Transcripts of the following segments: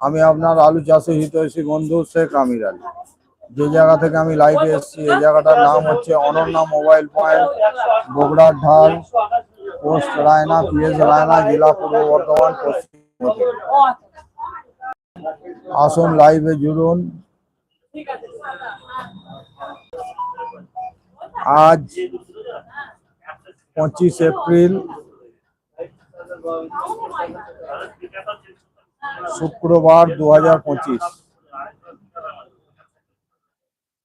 আমি আপনার আলু চাষে হিতৈষী বন্ধু শেখ আমির আলী। যে জায়গা থেকে আমি লাইভে এসেছি, এই জায়গাটার নাম হচ্ছে অনন্যা মোবাইল পয়েন্ট বগুড়ার ঢাল পোস্ট রায়না, পিএস রায়না, জেলা পূর্ব বর্ধমান, পশ্চিম আসুন লাইভে জুড়ুন। আজ পঁচিশ এপ্রিল। শুক্রবার দু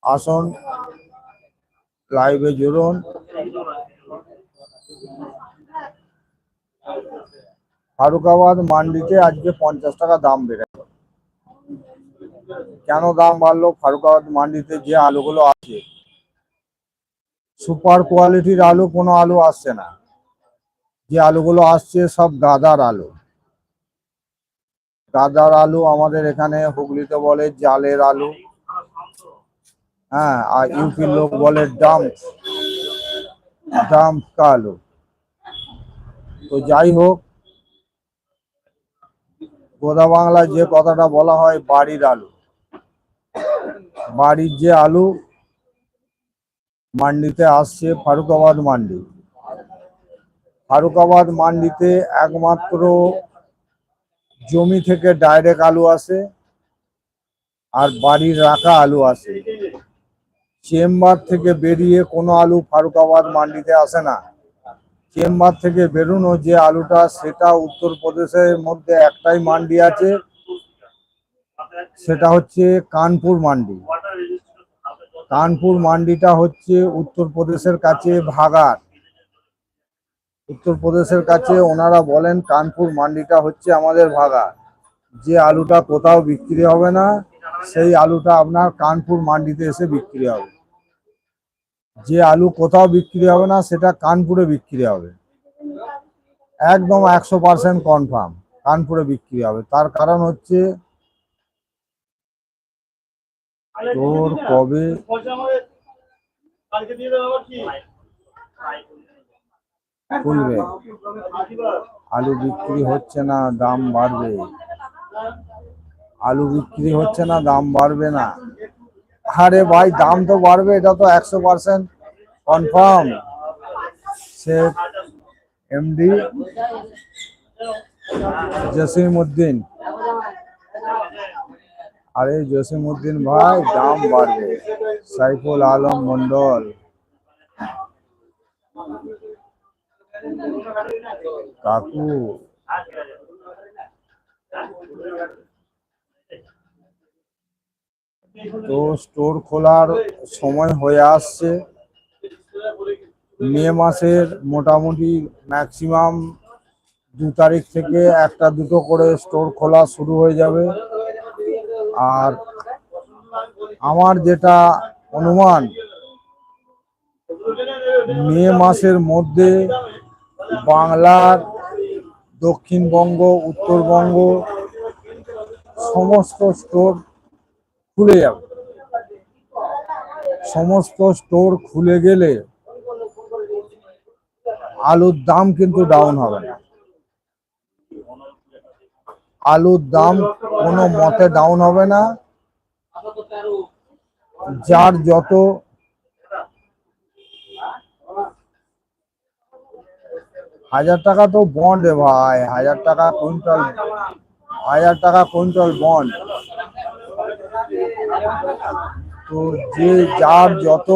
আসুন লাইভে জুড়ুন। ফারুকাবাদ মান্ডিতে আজকে পঞ্চাশ টাকা দাম বেড়ে গেল। কেন দাম বাড়লো? ফারুকাবাদ মান্ডিতে যে আলুগুলো আছে সুপার কোয়ালিটির আলু, কোনো আলু আসছে না। যে আলুগুলো আসছে সব গাদার আলু। গাদার আলু আমাদের এখানে হুগলিতে বলে জালের আলু। হ্যাঁ আর ইউপির লোক বলে ডাম্প। ডাম্প আলু। তো যাই হোক, গোদা বাংলায় যে কথাটা বলা হয় বাড়ির আলু। বাড়ির যে আলু মান্ডিতে আসছে ফারুকাবাদ মান্ডি। ফারুকাবাদ মান্ডিতে একমাত্র জমি থেকে ডাইরেক্ট আলু আসে আর বাড়ির রাখা আলু আসে। চেম্বার থেকে বেরিয়ে কোনো আলু ফারুকাবাদ মান্ডিতে আসে না। চেম্বার থেকে বেরোনো যে আলুটা, সেটা উত্তরপ্রদেশের মধ্যে একটাই মান্ডি আছে, সেটা হচ্ছে কানপুর মান্ডি। কানপুর মান্ডিটা হচ্ছে উত্তরপ্রদেশের কাছে ভাগার উত্তরপ্রদেশের কাছে ওনারা বলেন, কানপুর মান্ডিটা হচ্ছে আমাদের ভাগা। যে আলুটা কোথাও বিক্রি হবে না, সেই আলুটা আপনার কানপুর মান্ডিতে এসে বিক্রি হবে। যে আলু কোথাও বিক্রি হবে না, সেটা কানপুরে বিক্রি হবে। একদম একশো পার্সেন্ট কনফার্ম কানপুরে বিক্রি হবে। তার কারণ হচ্ছে, তোর কবে খুলবে। আলু বিক্রি হচ্ছে না, দাম বাড়বে। আলু বিক্রি হচ্ছে না, দাম বাড়বে না। আরে ভাই, দাম তো বাড়বে, এটা তো একশো পার্সেন্ট কনফার্ম সে এমডি জসিম উদ্দিন আরে জসিম উদ্দিন ভাই, দাম বাড়বে। সাইফুল আলম মন্ডল কাকু। তো স্টোর খোলার সময় হয়ে আসছে। মে মাসের মোটামুটি ম্যাক্সিমাম দু তারিখ থেকে একটা দুটো করে স্টোর খোলা শুরু হয়ে যাবে। আর আমার যেটা অনুমান, মে মাসের মধ্যে বাংলার দক্ষিণবঙ্গ, উত্তরবঙ্গ সমস্ত স্টোর খুলে যাবে। সমস্ত স্টোর খুলে গেলে আলুর দাম কিন্তু ডাউন হবে না। আলুর দাম কোনো মতে ডাউন হবে না। যার যত হাজার টাকা তো বন্ড ভাই, হাজার টাকা কুইন্টাল হাজার টাকা কুইন্টাল বন্ড তো যে যার যত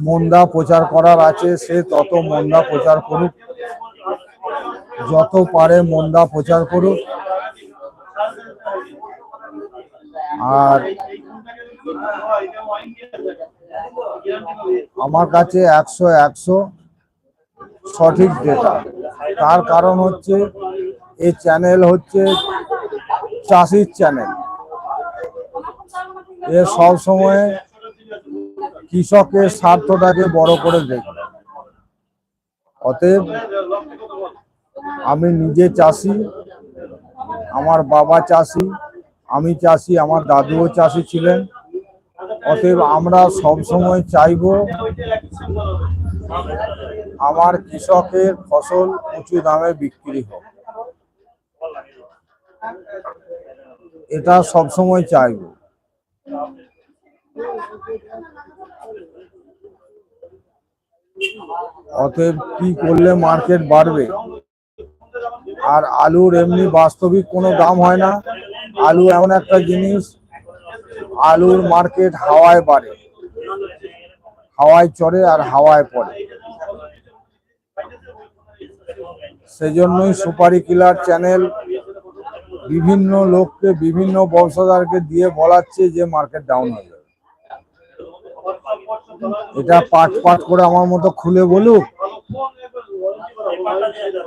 মন্দা প্রচার করার আছে, সে তত মন্দা প্রচার করুক। যত পারে মন্দা প্রচার করুক। আর আমার কাছে একশো একশো সঠিক ডেটা তার কারণ হচ্ছে, এই চ্যানেল হচ্ছে চাষির চ্যানেল এ সব সময় কৃষকের স্বার্থটাকে বড় করে দেখবে অতএব, আমি নিজে চাষি, আমার বাবা চাষি, আমি চাষি, আমার দাদুও চাষি ছিলেন। অতএব আমরা সব সময় চাইব আমার কৃষকের ফসল উঁচু দামে বিক্রি হোক। এটা সবসময় চাইব। অতএব কি করলে মার্কেট বাড়বে? আর আলুর এমনি বাস্তবিক কোনো দাম হয় না। আলু এমন একটা জিনিস, আলুর মার্কেট হাওয়ায় বাড়ে। হাওয়ায় চড়ে আর হাওয়ায় পড়ে। সেজন্যই সুপারি কিলার চ্যানেল বিভিন্ন লোককে, বিভিন্ন ব্যবসাদারকে দিয়ে বলাচ্ছে যে মার্কেট ডাউন হয়ে যাবে। এটা পাট পাট করে আমার মতো খুলে বলুক?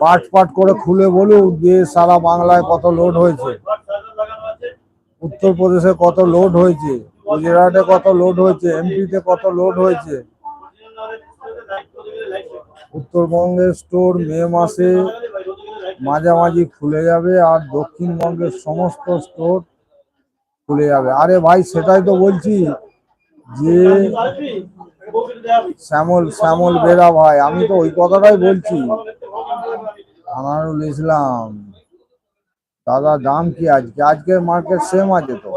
পাট পাট করে খুলে বলুক যে সারা বাংলায় কত লোড হয়েছে? উত্তরপ্রদেশে কত লোড হয়েছে? গুজরাটে কত লোড হয়েছে? এমপিতে কত লোড হয়েছে? উত্তরবঙ্গের স্টোর মে মাসে মাঝামাঝি খুলে যাবে আর দক্ষিণবঙ্গের সমস্ত স্টোর খুলে যাবে। আরে ভাই, সেটাই তো বলছি যে শ্যামল শ্যামল বেরা ভাই, আমি তো ওই কথাটাই বলছি। আনারুল ইসলাম, দাদা, দাম কি আজকে? আজকের মার্কেট সেম আছে তো।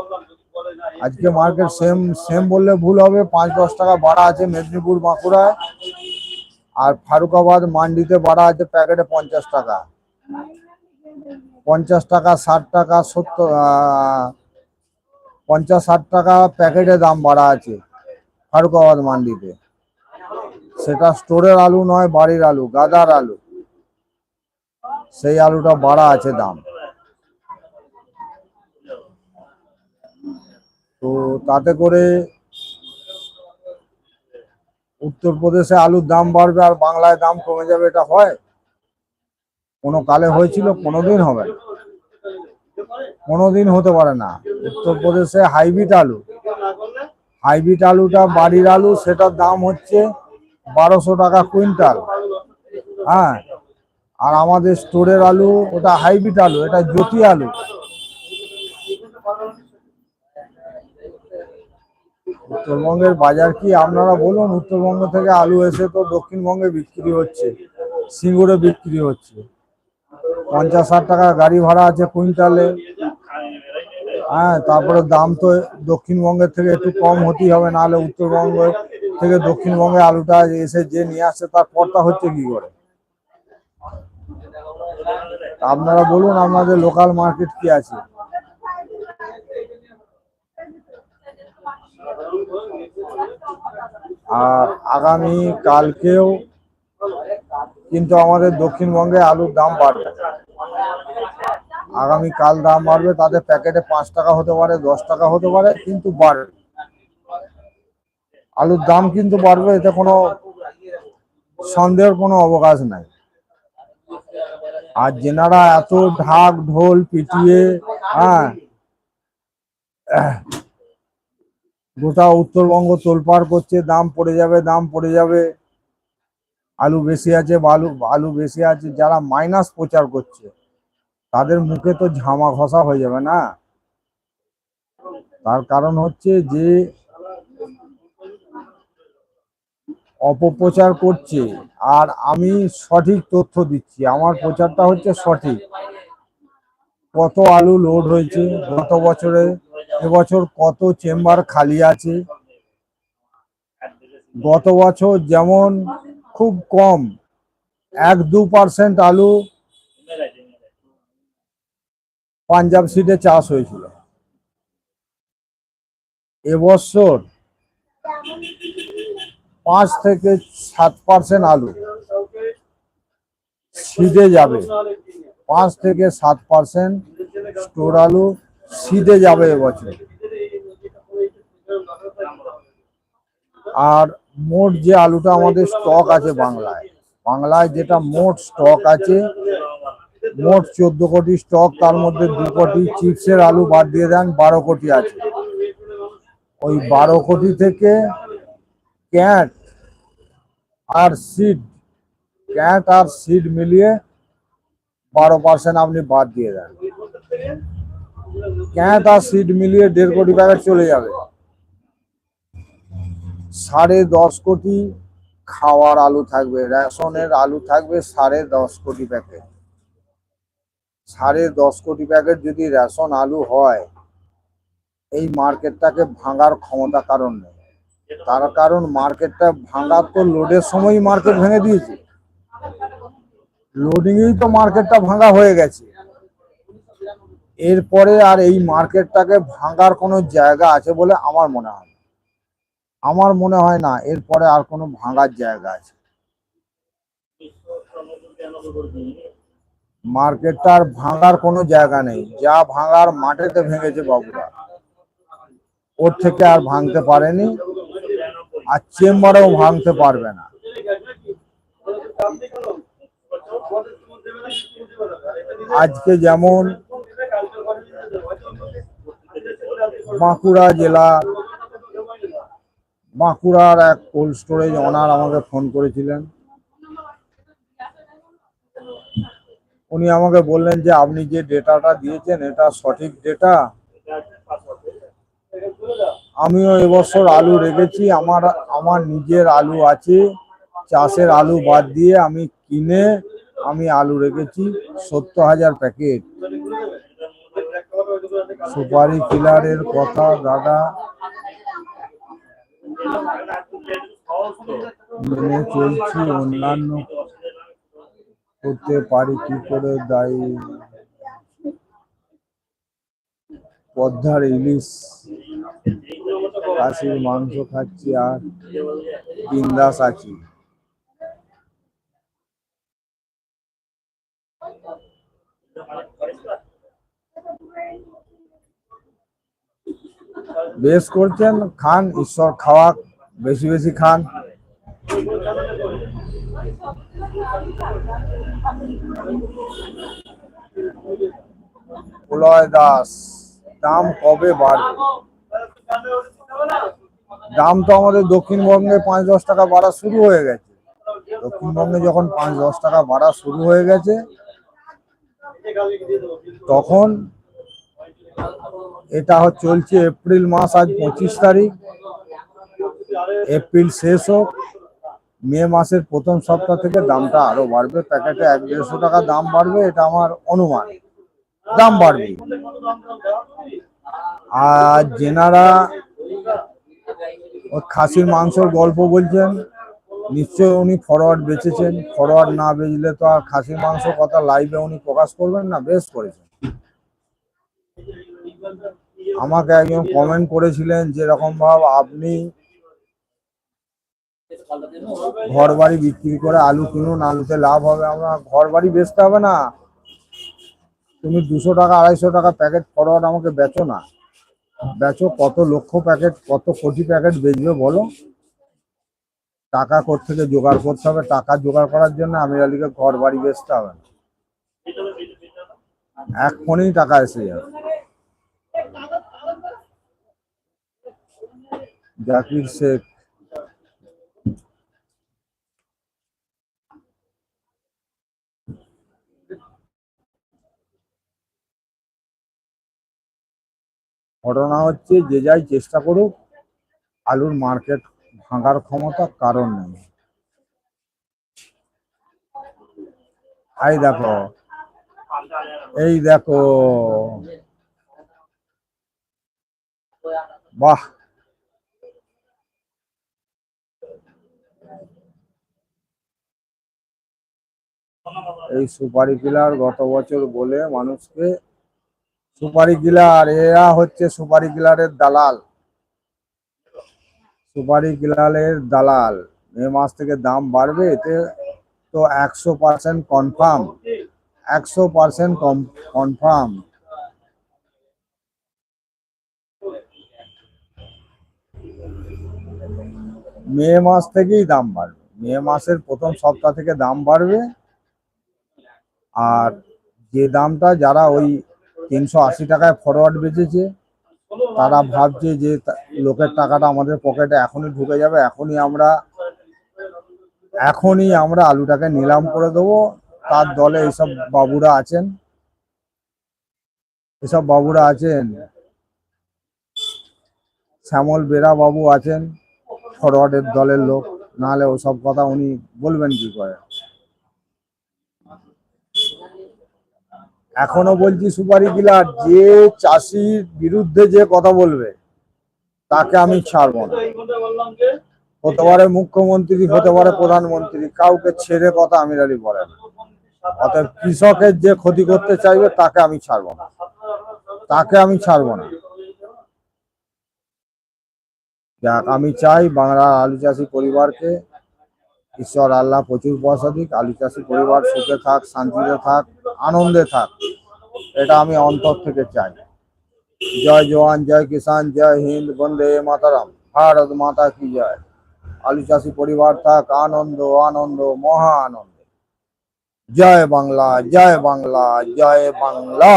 আজকে মার্কেট সেম সেম বললে ভুল হবে। পাঁচ দশ টাকা বাড়া আছে মেদিনীপুর বাঁকুড়ায়। আর ফারুকাবাদ মান্ডিতে বাড়া আছে প্যাকেটে পঞ্চাশ টাকা। পঞ্চাশ টাকা, ষাট টাকা, সত্তর পঞ্চাশ, ষাট টাকা প্যাকেটে দাম বাড়া আছে ফারুকাবাদ মান্ডিতে। সেটা স্টোরের আলু নয়, বাড়ির আলু, গাদার আলু। সেই আলুটা বাড়া আছে দাম। তো তাতে করে উত্তরপ্রদেশে আলুর দাম বাড়বে আর বাংলায় দাম কমে যাবে, এটা হয়? কোনো কালে হয়েছিল, কোনোদিন হবে কোনোদিন হতে পারে না। উত্তরপ্রদেশে হাইব্রিড আলু। হাইব্রিড আলুটা, বাড়ির আলু, সেটার দাম হচ্ছে বারোশো টাকা কুইন্টাল। হ্যাঁ? আর আমাদের স্টোরের আলু, ওটা হাইব্রিড আলু, এটা জ্যোতি আলু। উত্তরবঙ্গের বাজার কি আপনারা বলুন? উত্তরবঙ্গ থেকে আলু এসে তো দক্ষিণবঙ্গে বিক্রি হচ্ছে, সিঙ্গুরে বিক্রি হচ্ছে। পঞ্চাশ ষাট টাকা গাড়ি ভাড়া আছে কুইন্টালে। হ্যাঁ তারপরে দাম তো দক্ষিণবঙ্গের থেকে একটু কম হতেই হবে, নাহলে উত্তরবঙ্গ থেকে দক্ষিণবঙ্গে আলুটা এসে যে নিয়ে আসছে, তার পড়তা হচ্ছে কি করে? আপনারা বলুন, আপনাদের লোকাল মার্কেট কি আছে? আর আগামী কালকেও কিন্তু আমাদের দক্ষিণবঙ্গে আলুর দাম বাড়বে। আগামী কাল দাম বাড়বে তাদের প্যাকেটে পাঁচ টাকা হতে পারে, দশ টাকা হতে পারে, কিন্তু বাড়বে। আলুর দাম কিন্তু বাড়বে, এতে কোনো সন্দেহের কোনো অবকাশ নাই। আর যেনারা এত ঢাক ঢোল পিটিয়ে হ্যাঁ গোটা উত্তরবঙ্গ তোলপাড় করছে, দাম পড়ে যাবে, দাম পড়ে যাবে। আলু বেশি আছে বালু আলু বেশি আছে, যারা মাইনাস প্রচার করছে, তাদের মুখে তো ঝামা ঘষা হয়ে যাবে না। তার কারণ হচ্ছে যে, অপপ্রচার করছে, আর আমি সঠিক তথ্য দিচ্ছি, আমার প্রচারটা হচ্ছে সঠিক। কত আলু লোড হয়েছে, গত বছরে এবছর কত চেম্বার খালি আছে? গত বছর যেমন খুব কম, এক দু পার্সেন্ট আলু পাঞ্জাব সিটে চাষ হয়েছিল। এবছর পাঁচ থেকে সাত পার্সেন্ট আলু সিদে যাবে, পাঁচ থেকে সাত পার্সেন্ট স্টোর আলু সিদে যাবে এবছর। আর মোট যে আলুটা আমাদের স্টক আছে বাংলায় বাংলায় যেটা মোট স্টক আছে, মোট চোদ্দ কোটি স্টক তার মধ্যে দু কোটি চিপসের আলু বাদ দিয়ে দেন, বারো কোটি আছে। ওই বারো কোটি থেকে ক্যাট আর সিড, ক্যাট আর সিড মিলিয়ে বারো পার্সেন্ট আপনি বাদ দিয়ে দেন। ক্যাট আর সিড মিলিয়ে দেড় কোটি প্যাকেট চলে যাবে। সাড়ে দশ কোটি খাওয়ার আলু থাকবে, রেশনের আলু থাকবে সাড়ে দশ কোটি প্যাকেট। সাড়ে দশ কোটি প্যাকেট যদি রেশন আলু হয়, এই মার্কেটটাকে ভাঙার ক্ষমতা কারণ নেই। তার কারণ মার্কেটটা ভাঙার তো লোডের সময়ই মার্কেট ভেঙে দিয়েছে। লোডিংয়েই তো মার্কেটটা ভাঙা হয়ে গেছে। এরপরে আর এই মার্কেটটাকে ভাঙার কোনো জায়গা আছে বলে আমার মনে হয় আমার মনে হয় না এরপরে আর কোনো ভাঙার জায়গা আছে। মার্কেটটা আর ভাঙার কোনো জায়গা নেই। যা ভাঙার মাঠেতে ভেঙেছে বাবুরা। ওর থেকে আর ভাঙতে পারেনি আর চেম্বারেও ভাঙতে পারবে না। আজকে যেমন বাঁকুড়া জেলা, বাঁকুড়ার এক কোল্ড স্টোরেজ অনার আমাকে ফোন করেছিলেন। উনি আমাকে বললেন যে, আপনি যে ডেটাটা দিয়েছেন, এটা সঠিক ডেটা আমিও এবছর আলু রেখেছি। আমার আমার নিজের আলু আছে। চাষের আলু বাদ দিয়ে আমি কিনে, আমি আলু রেখেছি। সত্তর হাজার প্যাকেট। সুপারি কিলারের কথা দাদা মেনে চলছি, অন্যান্য করতে পারি, কি করে দায়ী? পদ্মার ইলিশ, খাসির মাংস খাচ্ছি আর বিন্দাস আছি। বেশ করছেন, খান, ঈশ্বর খাওয়া বেশি বেশি খান। দাস, দাম কবে বাড়বে? দাম তো আমাদের দক্ষিণবঙ্গে পাঁচ দশ টাকা বাড়া শুরু হয়ে গেছে। দক্ষিণবঙ্গে যখন পাঁচ দশ টাকা বাড়া শুরু হয়ে গেছে, তখন এটা চলছে এপ্রিল মাস আজ পঁচিশ তারিখ। এপ্রিল শেষ হোক, মে মাসের প্রথম সপ্তাহ থেকে দামটা আরও বাড়বে। প্যাকেটে এক দেড়শো টাকা দাম বাড়বে, এটা আমার অনুমান। দাম বাড়বে। আর যেনারা খাসির মাংসর গল্প বলছেন নিশ্চয় উনি ফরওয়ার্ড বেচেছেন। ফরওয়ার্ড না বেচলে তো আর খাসির মাংস কথা লাইভে উনি প্রকাশ করবেন না, বেশ করেছেন। আমাকে একজন কমেন্ট করেছিলেন যেরকম ভাব আপনি ঘর বাড়ি বিক্রি করে আলু কিনুন, আলুতে লাভ হবে। আমরা ঘর বাড়ি বেচতে হবে না। তুমি দুশো টাকা, আড়াইশো টাকা প্যাকেট ফরওয়ার্ড আমাকে বেচো না। বেচো কত লক্ষ প্যাকেট কত কোটি প্যাকেট বেচবে বলো? টাকা থেকে জোগাড় করতে হবে? টাকা জোগাড় করার জন্য আমির আলীকে ঘর বাড়ি বেচতে হবে এক ফোনেই টাকা এসে যাবে। জাকির শেখ। ঘটনা হচ্ছে, যে যাই চেষ্টা করুক, আলুর মার্কেট ভাঙার ক্ষমতা কারণ নেই। দেখো, এই দেখো। বাহ! এই সুপারি কিলার গত বছর বলে মানুষকে, সুপারি কিলার, এরা হচ্ছে সুপারি কিলারের দালাল। সুপারি কিলারের দালাল। মে মাস থেকে দাম বাড়বে, এতে তো একশো পার্সেন্ট কনফার্ম একশো পার্সেন্ট কনফার্ম মে মাস থেকেই দাম বাড়বে। মে মাসের প্রথম সপ্তাহ থেকে দাম বাড়বে। আর যে দামটা যারা ওই তিনশো আশি টাকায় ফরওয়ার্ড বেচেছে, তারা ভাবছে যে লোকের টাকাটা আমাদের পকেটে এখনই ঢুকে যাবে। এখনই আমরা এখনই আমরা আলুটাকে নিলাম করে দেবো। তার দলে এইসব বাবুরা আছেন। এসব বাবুরা আছেন। শ্যামল বেরা বাবু আছেন। ফরওয়ার্ডের দলের লোক, নাহলে ওসব কথা উনি বলবেন কি করে? এখনও বলছি সুপারি কিলার, যে চাষির বিরুদ্ধে যে কথা বলবে, তাকে আমি ছাড়বো না। হতে পারে মুখ্যমন্ত্রী, হতে পারে প্রধানমন্ত্রী, কাউকে ছেড়ে কথা আমির আলী বলে না। অতএব কৃষকের যে ক্ষতি করতে চাইবে, তাকে আমি ছাড়বো না। তাকে আমি ছাড়বো না। যাক, আমি চাই বাংলার আলু চাষি পরিবারকে, ঈশ্বর, আল্লাহ প্রচুর পয়সা দিক আলু চাষি পরিবার সুখে থাক, শান্তিতে থাক, আনন্দে থাক, এটা আমি অন্তর থেকে চাই। জয় জওয়ান, জয় কিষান জয় হিন্দ, বন্দে মাতারাম, ভারত মাতা কি জয়। আলু চাষি পরিবার থাক, আনন্দ আনন্দ, মহা আনন্দ। জয় বাংলা জয় বাংলা জয় বাংলা।